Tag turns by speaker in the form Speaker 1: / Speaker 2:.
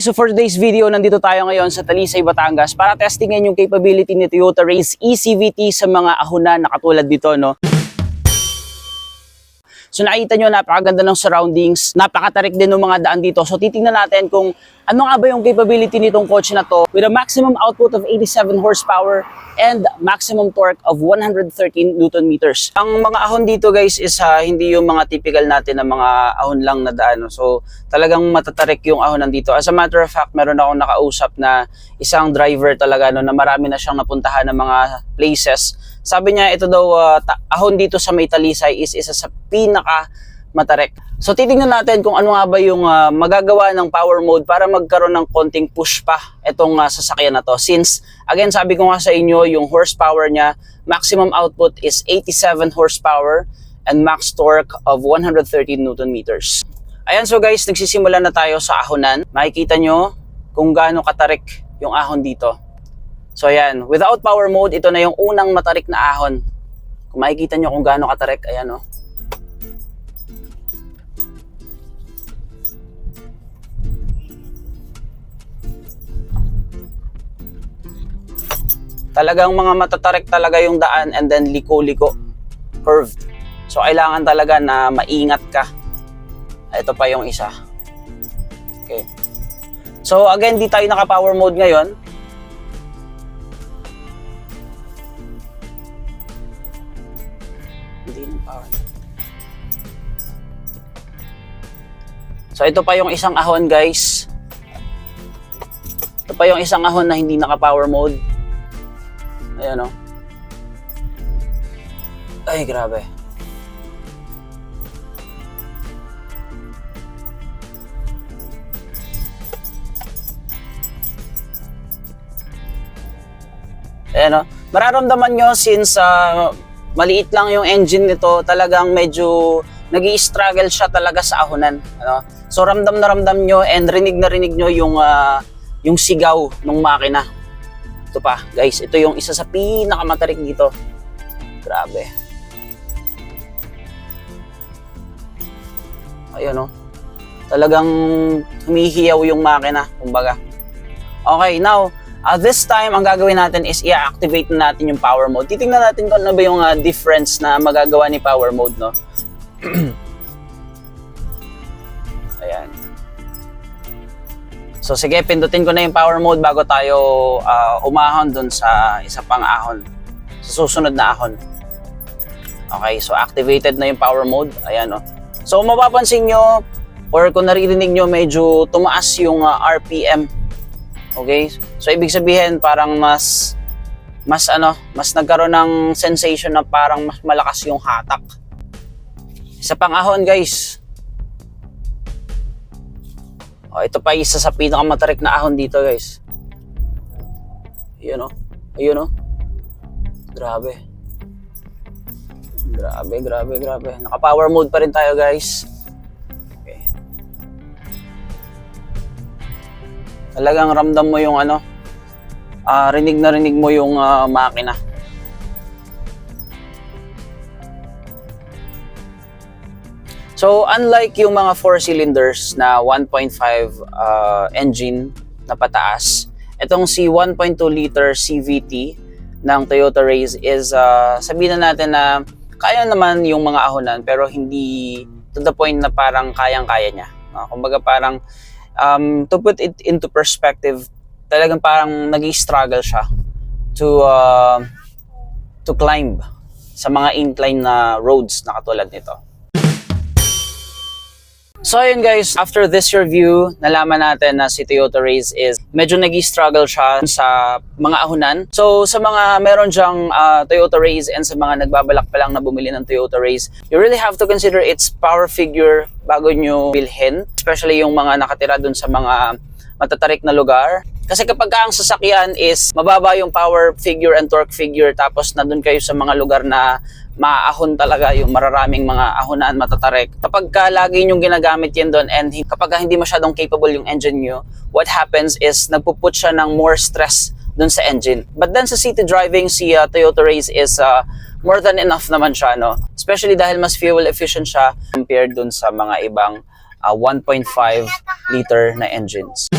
Speaker 1: So for today's video, nandito tayo ngayon sa Talisay, Batangas para testingin yung capability ni Toyota Race ECVT sa mga ahonan na katulad dito, no? So nakita nyo, napakaganda ng surroundings, napakatarik din ng mga daan dito. So titingnan natin kung ano nga ba yung capability nitong kotse na to with a maximum output of 87 horsepower and maximum torque of 113 Newton meters. Ang mga ahon dito guys is ah, hindi yung mga typical natin na mga ahon lang na daan. So talagang matatarik yung ahon nandito. As a matter of fact, meron akong nakausap na isang driver talaga no, na marami na siyang napuntahan ng mga places sabi niya ito daw ta- ahon dito sa May Talisay is isa sa pinaka matarek. So titingnan natin kung ano nga ba yung ah, magagawa ng power mode para magkaroon ng konting push pa itong ah, sasakyan na to. Since again sabi ko nga sa inyo yung horsepower niya maximum output is 87 horsepower and max torque of 113 Newton meters. Ayan so guys, nagsisimula na tayo sa ahonan. Makikita nyo kung gaano katarik yung ahon dito. So ayan, without power mode, ito na yung unang matarik na ahon. Kung makikita nyo kung gaano katarik, ayan o. Talagang mga matatarik talaga yung daan and then liko-liko, curved. So kailangan talaga na maingat ka. Ito pa yung isa. Okay. So again, di tayo naka-power mode ngayon. Ng power. So ito pa yung isang ahon guys. Ito pa yung isang ahon na hindi naka-power mode. Ayan o. Ay, grabe. Ayan o. Mararamdaman nyo since ah, maliit lang yung engine nito, talagang medyo nag struggle siya talaga sa ahonan. Ano? So ramdam na ramdam nyo and rinig na rinig nyo yung, ah, yung sigaw ng makina. Ito pa, guys, ito yung isa sa pinakamatarik dito. Grabe. Ayun, oh. Talagang humihiyaw yung makina, kumbaga. Okay, now, uh, this time, ang gagawin natin is i-activate na natin yung power mode. Titingnan natin kung ano ba yung uh, difference na magagawa ni power mode, no? Ayan. So sige, pindutin ko na yung power mode bago tayo uh, umahon dun sa isa pang ahon. Sa susunod na ahon. Okay, so activated na yung power mode. Ayan, oh. So mapapansin nyo, or kung naririnig nyo, medyo tumaas yung uh, RPM. Okay? So ibig sabihin, parang mas mas ano, mas nagkaroon ng sensation na parang mas malakas yung hatak. Isa pang ahon, guys. Oh, ito pa isa sa pinakamatarik na ahon dito, guys. Ayun oh. Ayun oh. Grabe. Grabe, grabe, grabe. Naka-power mode pa rin tayo, guys. Okay. Talagang ramdam mo yung ano, ah rinig na rinig mo yung ah, makina. So unlike yung mga 4 cylinders na 1.5 uh, engine na pataas, itong si 1.2 liter CVT ng Toyota Race is uh, sabihin na natin na kaya naman yung mga ahonan pero hindi to the point na parang kayang-kaya niya. No? Kumbaga parang um, to put it into perspective, talagang parang nag-struggle siya to uh, to climb sa mga incline na roads na katulad nito. So ayun guys, after this review, nalaman natin na si Toyota Race is medyo nag struggle siya sa mga ahunan. So sa mga meron dyang ah, Toyota Race and sa mga nagbabalak pa lang na bumili ng Toyota Race, you really have to consider its power figure bago nyo bilhin. Especially yung mga nakatira dun sa mga matatarik na lugar. Kasi kapag ka ang sasakyan is mababa yung power figure and torque figure tapos nandun kayo sa mga lugar na maahon talaga yung mararaming mga ahonan matatarik. Kapag ka lagi yung ginagamit yan doon and kapag ka hindi masyadong capable yung engine nyo, what happens is nagpuput siya ng more stress doon sa engine. But then sa city driving, si uh, Toyota Race is uh, more than enough naman siya, no? Especially dahil mas fuel efficient siya compared doon sa mga ibang uh, 1.5 liter na engines.